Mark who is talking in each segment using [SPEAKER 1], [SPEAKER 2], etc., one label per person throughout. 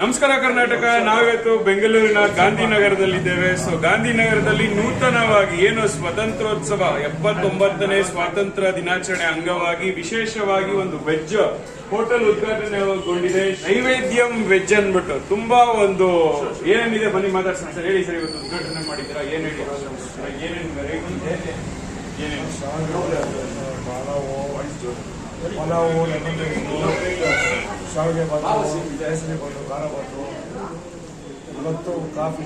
[SPEAKER 1] ನಮಸ್ಕಾರ ಕರ್ನಾಟಕ. ನಾವಿವತ್ತು ಬೆಂಗಳೂರಿನ ಗಾಂಧಿನಗರದಲ್ಲಿದ್ದೇವೆ. ಸೊ ಗಾಂಧಿನಗರದಲ್ಲಿ ನೂತನವಾಗಿ ಏನು ಸ್ವತಂತ್ರೋತ್ಸವ ಎಪ್ಪತ್ತೊಂಬತ್ತನೇ ಸ್ವಾತಂತ್ರ್ಯ ದಿನಾಚರಣೆ ಅಂಗವಾಗಿ ವಿಶೇಷವಾಗಿ ಒಂದು ವೆಜ್, ಹೋಟೆಲ್ ಉದ್ಘಾಟನೆಗೊಂಡಿದೆ ನೈವೇದ್ಯಂ ವೆಜ್ ಅನ್ಬಿಟ್ಟು ತುಂಬಾ ಒಂದು ಏನೇನಿದೆ, ಬನ್ನಿ ಮಾತಾಡ್ಸೋಣ ಸರ್. ಹೇಳಿ ಸರ್, ಇವತ್ತು ಉದ್ಘಾಟನೆ ಮಾಡಿದ್ದೀರಾ? ಏನೇನು ಏನೇನು
[SPEAKER 2] ಪಲಾವು ಲೆಮನ್ ಶಾವಿಗೆ ಬಾತು ಕೇಸರಿ ಬಾತು ಖಾರ ಬಾತು ಇವತ್ತು ಕಾಫಿ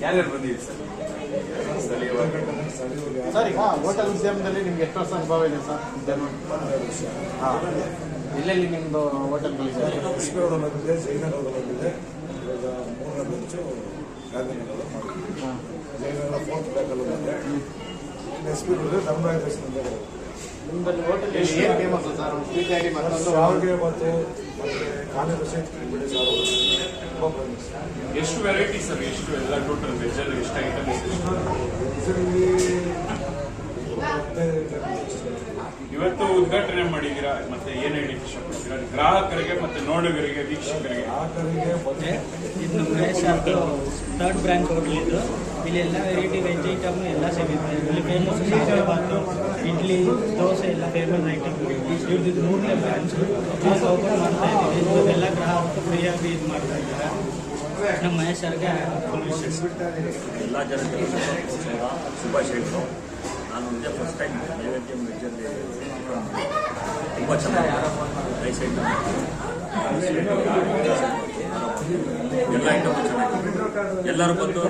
[SPEAKER 1] ಕ್ಯಾರಿಯರ್ ಬಂದಿದೆ ಸರ್.
[SPEAKER 2] ಸ್ಥಳೀಯರು
[SPEAKER 3] ಸರ್ ಈಗ ಹೋಟೆಲ್ ಉದ್ಯಮದಲ್ಲಿ ನಿಮ್ಗೆ ಎಷ್ಟು ವರ್ಷ ಅನುಭವ ಇದೆ ಸರ್ ಹಾಂ ಎಲ್ಲೆಲ್ಲಿ ನಿಮ್ಮದು ಹೋಟೆಲ್ಗಳಿದೆ
[SPEAKER 2] ರೋಡ್ ಬಂದಿದೆ ಜಯನಗರ ಬಂದಿದೆ ಇವಾಗ ಮೂರನೇ ಬೆಂಚು ಗಾಂಧಿನಗರ ಮಾಡಿದ್ವಿ
[SPEAKER 3] ಹಾಂ
[SPEAKER 2] ಜಯನಗರ ಫೋರ್ತ್ ಬ್ಲಾಕಲ್ಲಿ ಬಂದಿದೆ ಎಸ್ ಪಿ ರೋಡ್ ಧರ್ಮರಾಯ ದೇಶದಿಂದ
[SPEAKER 3] ನಿಮ್ಮಲ್ಲಿ ಹೋಟೆಲ್ ಏನು ಫೇಮಸ್ ಸರ್ ಒಂದು ಪಿ ಆಗಿ ಮತ್ತೊಂದು
[SPEAKER 2] ಶಾವಿಗೆ ಮತ್ತೆ ಖಾನೆ ಬಸೆ ಬಿಡಿ ಸಾರು.
[SPEAKER 1] ಎಷ್ಟು ವೆರೈಟಿ ಸರ್? ಎಷ್ಟು ಎಲ್ಲ ಟೋಟಲ್ ವೆಜ್ ಅಲ್ಲಿ ಎಷ್ಟು
[SPEAKER 2] ಐಟಮ್
[SPEAKER 1] ಇವತ್ತು ಉದ್ಘಾಟನೆ ಮಾಡಿದ್ದೀರಾ? ಮತ್ತೆ ಏನ್ ಹೇಳಿ ಇಷ್ಟಪಡ್ತೀರಾ? ಗ್ರಾಹಕರಿಗೆ ಮತ್ತೆ ನೋಡುಗರಿಗೆ ವೀಕ್ಷಕರಿಗೆ?
[SPEAKER 4] ಇದು ನಮ್ಮ ಮಹೇಶ್ ಥರ್ಡ್ ಬ್ರಾಂಚ್ ಹೋಟೆಲ್ ಇದು ಇಲ್ಲಿ ಎಲ್ಲ ವೆರೈಟಿ ವೆಜ್ ಐಟಮ್ ಎಲ್ಲ ಸಿಗುತ್ತೆ. ಇಲ್ಲಿ ಫೇಮಸ್ ಶಾವಿಗೆ ಬಾತು ಇಡ್ಲಿ ದೋಸೆ ಎಲ್ಲ ಫೇಮಸ್ ಐಟಮ್ ಇವ್ರದ್ದು ಮೂರನೇ ಬ್ರಾಂಚ್ ಈಗ ಓಪನ್ ಮಾಡ್ತಾ ಇದ್ದೀವಿ. ಎಲ್ಲ ಗ್ರಾಹಕರು ಫ್ರೀಯಾಗಿ ಇದು ಮಾಡ್ತಾ ಇದ್ದಾರೆ. ನಮ್ಮ ಮಹೇಶ್ ಅವ್ರಿಗೆ
[SPEAKER 5] ಎಲ್ಲ ಜನತೆಗೂ ಶುಭ ಶುಭಾಶಯಗಳು. ನಾನು ಇದೇ ಫಸ್ಟ್ ಟೈಮ್ ನೈವೇದ್ಯ ವೆಜ್ಜಲ್ಲಿ ತುಂಬ ಚೆನ್ನಾಗಿ ರೈಸ್ ಸೈಡ್ ಎಲ್ಲ ಐಟಮ್ ಚೆನ್ನಾಗಿ ಎಲ್ಲರೂ ಬಂದು.